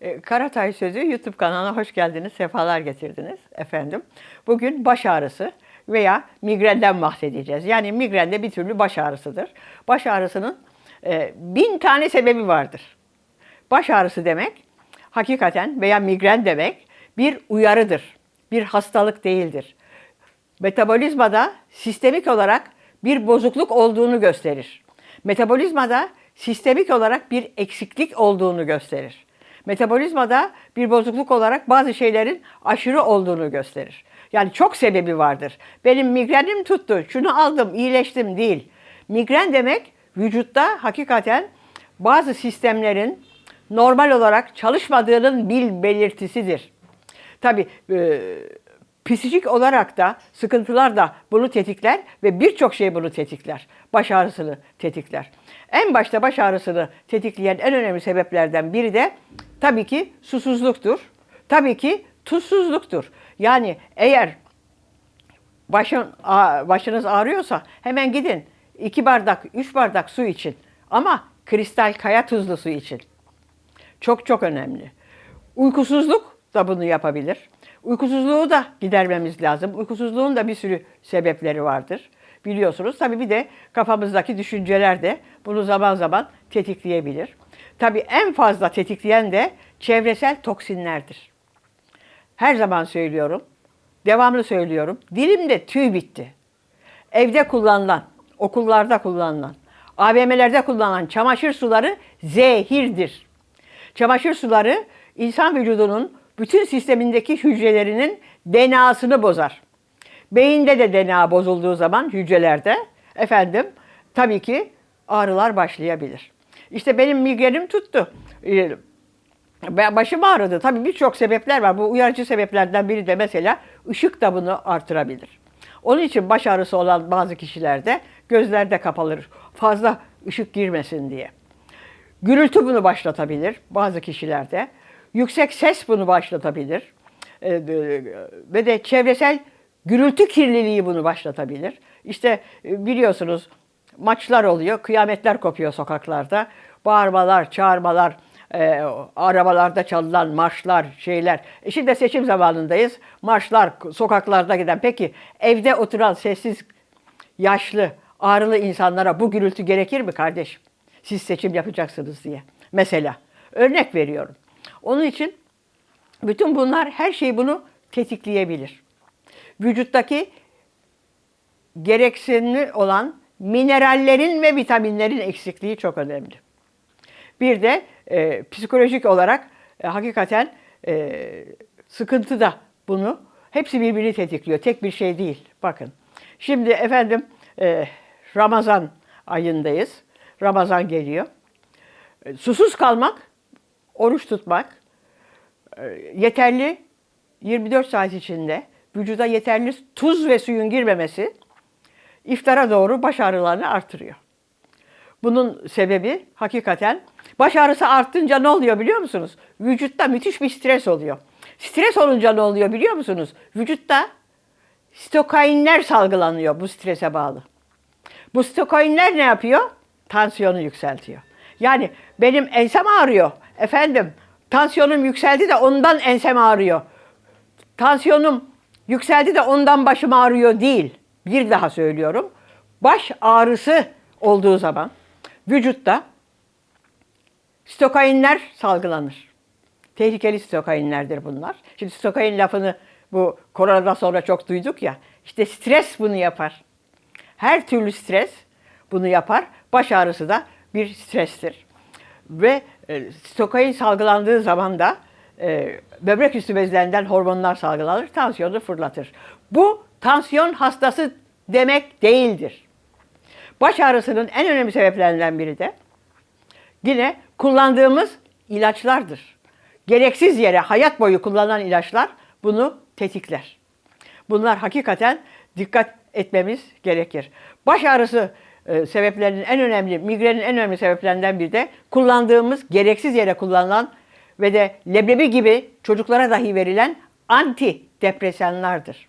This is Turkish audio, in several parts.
E, Karatay Sözü YouTube kanalına hoş geldiniz, sefalar getirdiniz efendim. Bugün baş ağrısı veya migrenden bahsedeceğiz. Yani migren de bir türlü baş ağrısıdır. Baş ağrısının e, bin tane sebebi vardır. Baş ağrısı demek hakikaten veya migren demek bir uyarıdır. Bir hastalık değildir. Metabolizmada sistemik olarak bir bozukluk olduğunu gösterir. Metabolizmada sistemik olarak bir eksiklik olduğunu gösterir. Metabolizmada bir bozukluk olarak bazı şeylerin aşırı olduğunu gösterir. Yani çok sebebi vardır. Benim migrenim tuttu, şunu aldım, iyileştim değil. Migren demek vücutta hakikaten bazı sistemlerin normal olarak çalışmadığının bil belirtisidir. Tabii e, psikolojik olarak da sıkıntılar da bunu tetikler ve birçok şey bunu tetikler. Baş ağrısını tetikler. En başta baş ağrısını tetikleyen en önemli sebeplerden biri de tabii ki susuzluktur. Tabii ki tuzsuzluktur. Yani eğer başın, başınız ağrıyorsa hemen gidin iki bardak, üç bardak su için. Ama kristal kaya tuzlu su için. Çok çok önemli. Uykusuzluk da bunu yapabilir. Uykusuzluğu da gidermemiz lazım. Uykusuzluğun da bir sürü sebepleri vardır. Biliyorsunuz tabii bir de kafamızdaki düşünceler de bunu zaman zaman tetikleyebilir. Tabii en fazla tetikleyen de çevresel toksinlerdir. Her zaman söylüyorum, devamlı söylüyorum. Dilimde tüy bitti. Evde kullanılan, okullarda kullanılan, AVM'lerde kullanılan çamaşır suları zehirdir. Çamaşır suları insan vücudunun bütün sistemindeki hücrelerinin DNA'sını bozar. Beyinde de DNA bozulduğu zaman hücrelerde efendim tabii ki ağrılar başlayabilir. İşte benim migrenim tuttu. Ee, Başım ağrıdı. Tabii birçok sebepler var. Bu uyarıcı sebeplerden biri de mesela ışık da bunu artırabilir. Onun için baş ağrısı olan bazı kişilerde gözler de kapalır. Fazla ışık girmesin diye. Gürültü bunu başlatabilir bazı kişilerde. Yüksek ses bunu başlatabilir. Ee, Ve de çevresel gürültü kirliliği bunu başlatabilir. İşte e, biliyorsunuz maçlar oluyor, kıyametler kopuyor sokaklarda. Bağırmalar, çağırmalar, e, arabalarda çalınan marşlar, şeyler. E şimdi seçim zamanındayız. Marşlar sokaklarda giden. Peki evde oturan sessiz, yaşlı, ağrılı insanlara bu gürültü gerekir mi kardeşim? Siz seçim yapacaksınız diye. Mesela örnek veriyorum. Onun için bütün bunlar her şey bunu tetikleyebilir. Vücuttaki gereksinimli olan minerallerin ve vitaminlerin eksikliği çok önemli. Bir de e, psikolojik olarak e, hakikaten e, sıkıntı da bunu hepsi birbirini tetikliyor. Tek bir şey değil. Bakın. Şimdi efendim e, Ramazan ayındayız. Ramazan geliyor. E, susuz kalmak, oruç tutmak, e, yeterli 24 saat içinde vücuda yeterli tuz ve suyun girmemesi iftara doğru baş ağrılarını artırıyor. Bunun sebebi hakikaten baş ağrısı arttınca ne oluyor biliyor musunuz? Vücutta müthiş bir stres oluyor. Stres olunca ne oluyor biliyor musunuz? Vücutta stokainler salgılanıyor bu strese bağlı. Bu stokainler ne yapıyor? Tansiyonu yükseltiyor. Yani benim ensem ağrıyor. Efendim tansiyonum yükseldi de ondan ensem ağrıyor. Tansiyonum yükseldi de ondan başım ağrıyor değil. Bir daha söylüyorum. Baş ağrısı olduğu zaman vücutta stokainler salgılanır. Tehlikeli stokainlerdir bunlar. Şimdi stokain lafını bu koronadan sonra çok duyduk ya. İşte stres bunu yapar. Her türlü stres bunu yapar. Baş ağrısı da bir strestir. Ve e, stokain salgılandığı zaman da e, böbrek üstü bezlerinden hormonlar salgılanır, tansiyonu fırlatır. Bu tansiyon hastası demek değildir. Baş ağrısının en önemli sebeplerinden biri de yine kullandığımız ilaçlardır. Gereksiz yere hayat boyu kullanılan ilaçlar bunu tetikler. Bunlar hakikaten dikkat etmemiz gerekir. Baş ağrısı e, sebeplerinin en önemli, migrenin en önemli sebeplerinden biri de kullandığımız gereksiz yere kullanılan ve de leblebi gibi çocuklara dahi verilen antidepresanlardır.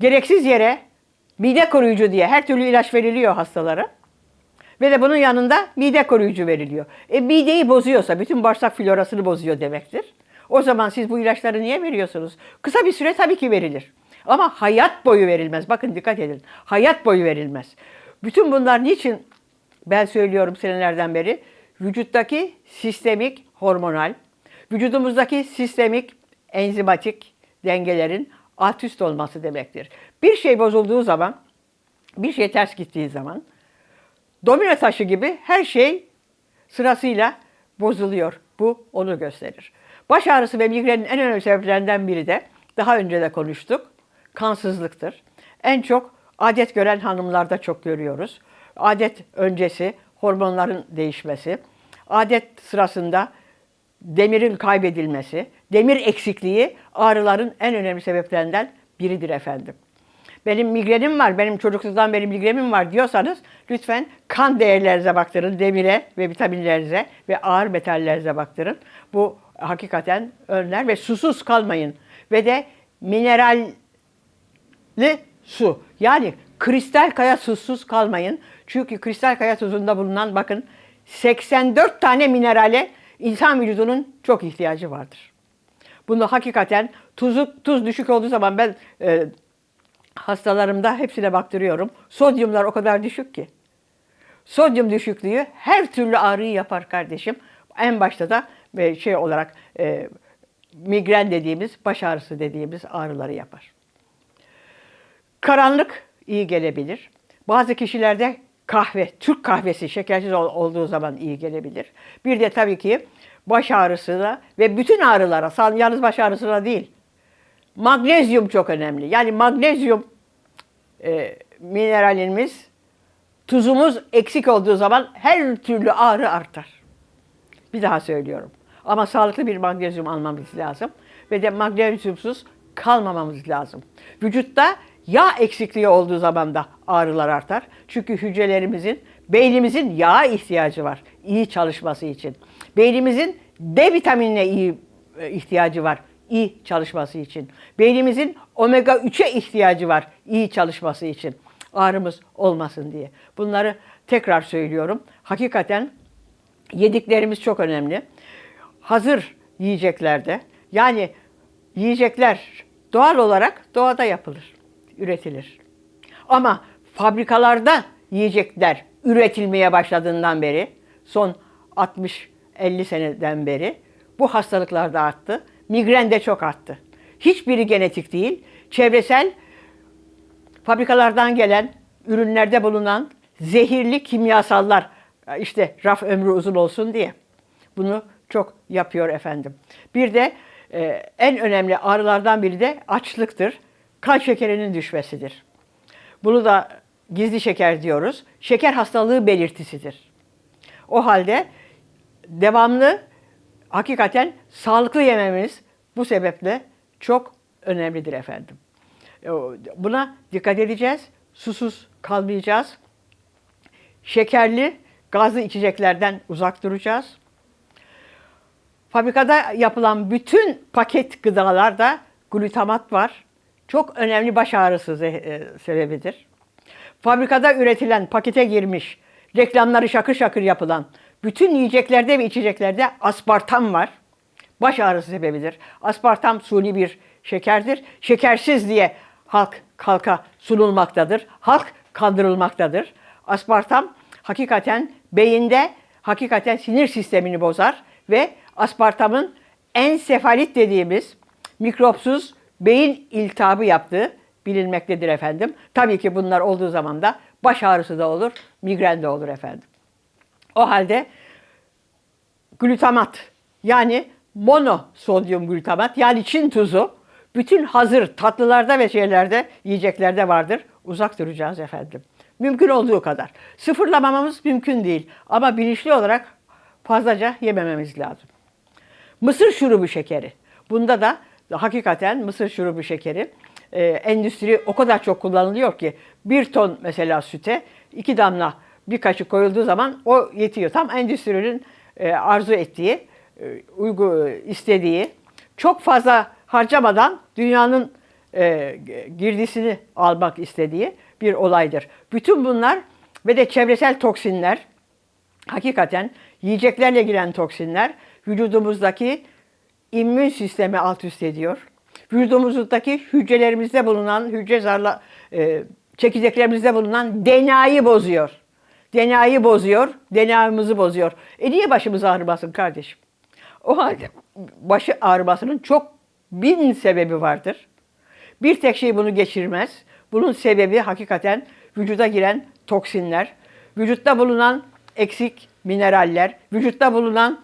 Gereksiz yere mide koruyucu diye her türlü ilaç veriliyor hastalara. Ve de bunun yanında mide koruyucu veriliyor. E mideyi bozuyorsa bütün bağırsak florasını bozuyor demektir. O zaman siz bu ilaçları niye veriyorsunuz? Kısa bir süre tabii ki verilir. Ama hayat boyu verilmez. Bakın dikkat edin. Hayat boyu verilmez. Bütün bunlar niçin ben söylüyorum senelerden beri? Vücuttaki sistemik hormonal, vücudumuzdaki sistemik enzimatik dengelerin alt üst olması demektir. Bir şey bozulduğu zaman, bir şey ters gittiği zaman domino taşı gibi her şey sırasıyla bozuluyor. Bu onu gösterir. Baş ağrısı ve migrenin en önemli sebeplerinden biri de daha önce de konuştuk. Kansızlıktır. En çok adet gören hanımlarda çok görüyoruz. Adet öncesi hormonların değişmesi, adet sırasında demirin kaybedilmesi, demir eksikliği ağrıların en önemli sebeplerinden biridir efendim. Benim migrenim var, benim çocukluktan beri migrenim var diyorsanız lütfen kan değerlerinize baktırın, demire ve vitaminlerinize ve ağır metallerinize baktırın. Bu hakikaten önler ve susuz kalmayın. Ve de mineralli su. Yani kristal kaya tuzsuz kalmayın. Çünkü kristal kaya tuzunda bulunan bakın 84 tane minerale insan vücudunun çok ihtiyacı vardır. Bunu hakikaten tuzu, tuz düşük olduğu zaman ben e, hastalarımda hepsine baktırıyorum. Sodyumlar o kadar düşük ki. Sodyum düşüklüğü her türlü ağrıyı yapar kardeşim. En başta da e, şey olarak e, migren dediğimiz, baş ağrısı dediğimiz ağrıları yapar. Karanlık iyi gelebilir. Bazı kişilerde kahve, Türk kahvesi şekersiz olduğu zaman iyi gelebilir. Bir de tabii ki baş ağrısına ve bütün ağrılara, yalnız baş ağrısına değil, magnezyum çok önemli. Yani magnezyum e, mineralimiz, tuzumuz eksik olduğu zaman her türlü ağrı artar. Bir daha söylüyorum. Ama sağlıklı bir magnezyum almamız lazım. Ve de magnezyumsuz kalmamamız lazım. Vücutta yağ eksikliği olduğu zaman da ağrılar artar. Çünkü hücrelerimizin, beynimizin yağ ihtiyacı var iyi çalışması için. Beynimizin D vitaminine iyi e, ihtiyacı var iyi çalışması için. Beynimizin omega 3'e ihtiyacı var iyi çalışması için. Ağrımız olmasın diye. Bunları tekrar söylüyorum. Hakikaten yediklerimiz çok önemli. Hazır yiyeceklerde yani yiyecekler doğal olarak doğada yapılır, üretilir. Ama fabrikalarda yiyecekler üretilmeye başladığından beri son 60-50 seneden beri bu hastalıklar da arttı. Migren de çok arttı. Hiçbiri genetik değil. Çevresel fabrikalardan gelen ürünlerde bulunan zehirli kimyasallar işte raf ömrü uzun olsun diye bunu çok yapıyor efendim. Bir de e, en önemli ağrılardan biri de açlıktır. Kan şekerinin düşmesidir. Bunu da gizli şeker diyoruz. Şeker hastalığı belirtisidir. O halde devamlı hakikaten sağlıklı yememiz bu sebeple çok önemlidir efendim. E, buna dikkat edeceğiz. Susuz kalmayacağız. Şekerli, gazlı içeceklerden uzak duracağız. Fabrikada yapılan bütün paket gıdalarda glutamat var. Çok önemli baş ağrısı e, sebebidir. Fabrikada üretilen, pakete girmiş, reklamları şakır şakır yapılan bütün yiyeceklerde ve içeceklerde aspartam var. Baş ağrısı sebebidir. Aspartam suni bir şekerdir. Şekersiz diye halk halka sunulmaktadır. Halk kandırılmaktadır. Aspartam hakikaten beyinde hakikaten sinir sistemini bozar ve aspartamın ensefalit dediğimiz mikropsuz beyin iltihabı yaptığı bilinmektedir efendim. Tabii ki bunlar olduğu zaman da baş ağrısı da olur, migren de olur efendim. O halde glutamat yani monosodyum glutamat yani Çin tuzu bütün hazır tatlılarda ve şeylerde, yiyeceklerde vardır. Uzak duracağız efendim. Mümkün olduğu kadar. Sıfırlamamamız mümkün değil ama bilinçli olarak fazlaca yemememiz lazım. Mısır şurubu şekeri. Bunda da hakikaten mısır şurubu şekeri e, endüstri o kadar çok kullanılıyor ki bir ton mesela süte iki damla bir kaşık koyulduğu zaman o yetiyor. Tam endüstrinin e, arzu ettiği, e, uygu istediği, çok fazla harcamadan dünyanın e, girdisini almak istediği bir olaydır. Bütün bunlar ve de çevresel toksinler, hakikaten yiyeceklerle giren toksinler vücudumuzdaki immün sistemi alt üst ediyor. Vücudumuzdaki hücrelerimizde bulunan hücre zarla e, çekirdeklerimizde bulunan DNA'yı bozuyor. DNA'yı bozuyor, DNA'mızı bozuyor. E niye başımız ağrımasın kardeşim? O halde başı ağrımasının çok bin sebebi vardır. Bir tek şey bunu geçirmez. Bunun sebebi hakikaten vücuda giren toksinler, vücutta bulunan eksik mineraller, vücutta bulunan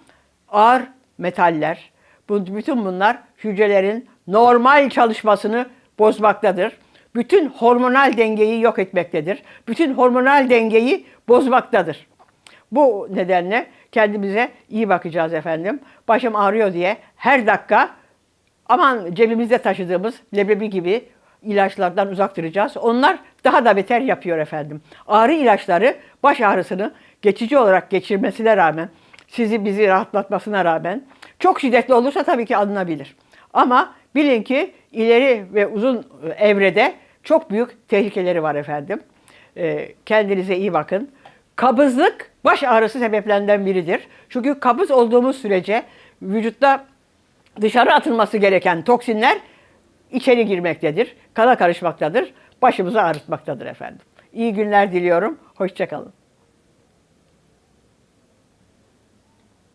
ağır metaller. Bütün bunlar hücrelerin normal çalışmasını bozmaktadır. Bütün hormonal dengeyi yok etmektedir. Bütün hormonal dengeyi bozmaktadır. Bu nedenle kendimize iyi bakacağız efendim. Başım ağrıyor diye her dakika aman cebimizde taşıdığımız leblebi gibi ilaçlardan uzak duracağız. Onlar daha da beter yapıyor efendim. Ağrı ilaçları baş ağrısını geçici olarak geçirmesine rağmen, sizi bizi rahatlatmasına rağmen çok şiddetli olursa tabii ki alınabilir. Ama bilin ki ileri ve uzun evrede çok büyük tehlikeleri var efendim. Ee, Kendinize iyi bakın. Kabızlık baş ağrısı sebeplerinden biridir. Çünkü kabız olduğumuz sürece vücutta dışarı atılması gereken toksinler içeri girmektedir. Kana karışmaktadır. Başımızı ağrıtmaktadır efendim. İyi günler diliyorum. Hoşçakalın.